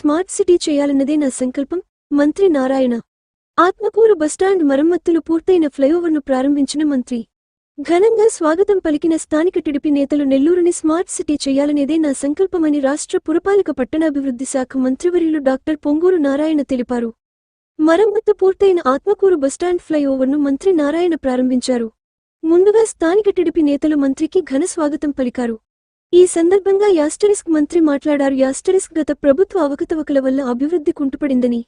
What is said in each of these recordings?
Smart city చేయాలన్నదే నా సంకల్పం. మంత్రి నారాయణ. ఆత్మకూరు బస్టాండ్ మరమ్మతులు పూర్తయిన ఫ్లైఓవర్ను ప్రారంభించిన మంత్రి. ఘనంగా స్వాగతం పలికిన స్థానిక టిడిపి నేతలు నెల్లూరుని స్మార్ట్ సిటీ చేయాలనేదే నా సంకల్పమని రాష్ట్ర పురపాలక పట్టణాభివృద్ధి శాఖ మంత్రివర్యులు డాక్టర్ పొంగూరు నారాయణ తెలిపారు. మరమ్మత్తు పూర్తయిన ఆత్మకూరు బస్టాండ్ ఫ్లైఓవర్ను మంత్రి నారాయణ ప్రారంభించారు. ముందుగా స్థానిక టిడిపి నేతలు మంత్రికి ఘన స్వాగతం పలికారు. ఈ సందర్భంగా యాస్టరిస్క్ మంత్రి మాట్లాడారు. యాస్టరిస్క్ గత ప్రభుత్వ అవకతవకల వల్ల అభివృద్ధి కుంటుపడిందని.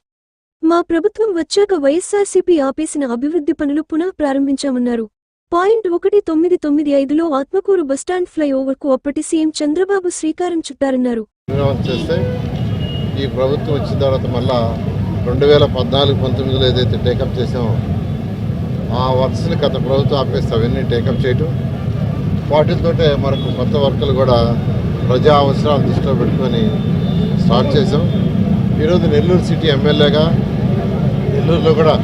మా ప్రభుత్వం వచ్చాక వైఎస్సార్సీపీ ఆపేసిన అభివృద్ధి పనులు పునః ప్రారంభించామన్నారు. పాయింట్ ఒకటి తొమ్మిది తొమ్మిది ఐదులో ఆత్మకూరు బస్టాండ్ ఫ్లైఓవర్కు అప్పటి సీఎం చంద్రబాబు శ్రీకారం చుట్టారన్నారు. ఈ ప్రభుత్వం వచ్చిన తర్వాత మళ్ళా రెండు వేల పద్నాలుగు పంతొమ్మిదిలో ఏదైతే టేకప్ చేసామో ఆ వర్క్స్ని గత ప్రభుత్వం ఆపేస్తే అవన్నీ టేకప్ చేయటం వాటితోటే మనకు కొత్త వర్కులు కూడా ప్రజా అవసరాలు దృష్టిలో పెట్టుకొని స్టార్ట్ చేసాం ఈరోజు నెల్లూరు సిటీ ఎమ్మెల్యేగా నెల్లూరులో కూడా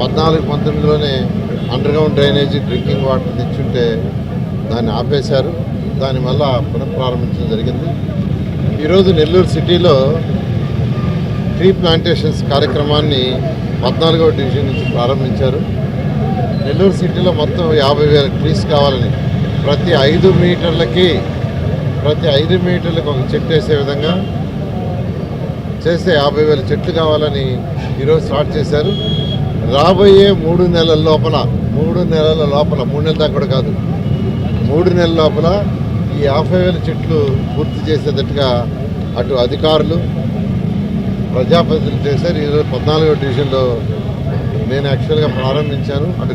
పద్నాలుగు పంతొమ్మిదిలోనే అండర్గ్రౌండ్ డ్రైనేజీ డ్రింకింగ్ వాటర్ తెచ్చుంటే దాన్ని ఆపేశారు. దాని వల్ల పునఃప్రారంభించడం జరిగింది. ఈరోజు నెల్లూరు సిటీలో ట్రీ ప్లాంటేషన్స్ కార్యక్రమాన్ని పద్నాలుగవ డివిజన్ నుంచి ప్రారంభించారు. నెల్లూరు సిటీలో మొత్తం యాభై వేల ట్రీస్ కావాలని ప్రతి ఐదు మీటర్లకి ప్రతి ఐదు మీటర్లకు ఒక చెట్టు వేసే విధంగా చేస్తే యాభై వేల చెట్లు కావాలని ఈరోజు స్టార్ట్ చేశారు. రాబోయే మూడు నెలల లోపల మూడు నెలల లోపల మూడు నెలల దాకా కూడా కాదు మూడు నెలల లోపల ఈ యాభై వేల చెట్లు పూర్తి చేసేటట్టుగా అటు అధికారులు ప్రజాప్రతినిధులు చేశారు. ఈరోజు పద్నాలుగో డివిజన్లో నేను యాక్చువల్గా ప్రారంభించాను. అటు